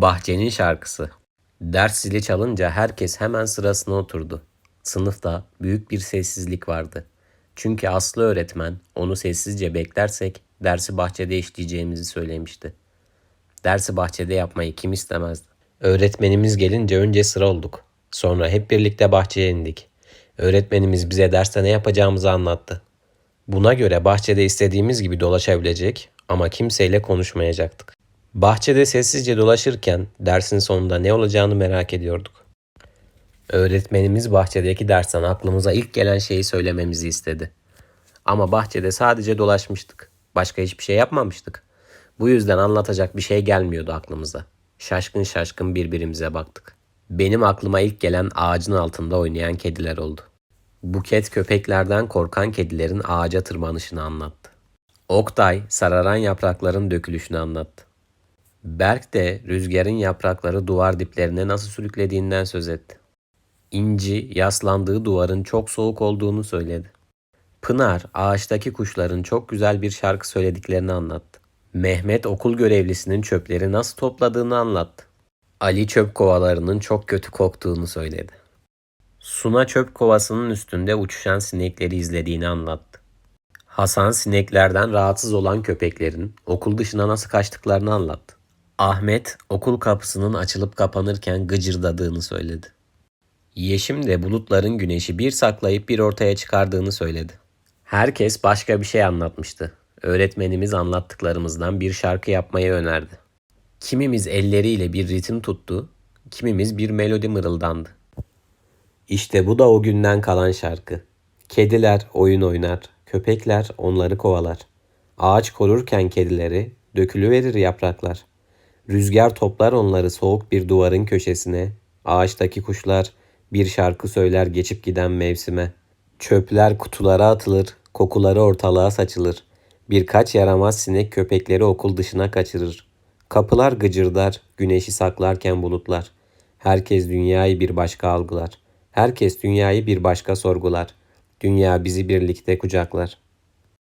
Bahçenin şarkısı. Ders zili çalınca herkes hemen sırasına oturdu. Sınıfta büyük bir sessizlik vardı. Çünkü Aslı öğretmen onu sessizce beklersek dersi bahçede işleyeceğimizi söylemişti. Dersi bahçede yapmayı kim istemezdi? Öğretmenimiz gelince önce sıra olduk. Sonra hep birlikte bahçeye indik. Öğretmenimiz bize derste ne yapacağımızı anlattı. Buna göre bahçede istediğimiz gibi dolaşabilecek ama kimseyle konuşmayacaktık. Bahçede sessizce dolaşırken dersin sonunda ne olacağını merak ediyorduk. Öğretmenimiz bahçedeki dersten aklımıza ilk gelen şeyi söylememizi istedi. Ama bahçede sadece dolaşmıştık. Başka hiçbir şey yapmamıştık. Bu yüzden anlatacak bir şey gelmiyordu aklımıza. Şaşkın şaşkın birbirimize baktık. Benim aklıma ilk gelen ağacın altında oynayan kediler oldu. Buket köpeklerden korkan kedilerin ağaca tırmanışını anlattı. Oktay sararan yaprakların dökülüşünü anlattı. Berk de rüzgarın yaprakları duvar diplerine nasıl sürüklediğinden söz etti. İnci yaslandığı duvarın çok soğuk olduğunu söyledi. Pınar ağaçtaki kuşların çok güzel bir şarkı söylediklerini anlattı. Mehmet okul görevlisinin çöpleri nasıl topladığını anlattı. Ali çöp kovalarının çok kötü koktuğunu söyledi. Suna çöp kovasının üstünde uçuşan sinekleri izlediğini anlattı. Hasan sineklerden rahatsız olan köpeklerin okul dışına nasıl kaçtıklarını anlattı. Ahmet okul kapısının açılıp kapanırken gıcırdadığını söyledi. Yeşim de bulutların güneşi bir saklayıp bir ortaya çıkardığını söyledi. Herkes başka bir şey anlatmıştı. Öğretmenimiz anlattıklarımızdan bir şarkı yapmayı önerdi. Kimimiz elleriyle bir ritim tuttu, kimimiz bir melodi mırıldandı. İşte bu da o günden kalan şarkı. Kediler oyun oynar, köpekler onları kovalar. Ağaç korurken kedileri dökülüverir yapraklar. Rüzgar toplar onları soğuk bir duvarın köşesine. Ağaçtaki kuşlar bir şarkı söyler geçip giden mevsime. Çöpler kutulara atılır, kokuları ortalığa saçılır. Birkaç yaramaz sinek köpekleri okul dışına kaçırır. Kapılar gıcırdar, güneşi saklarken bulutlar. Herkes dünyayı bir başka algılar. Herkes dünyayı bir başka sorgular. Dünya bizi birlikte kucaklar.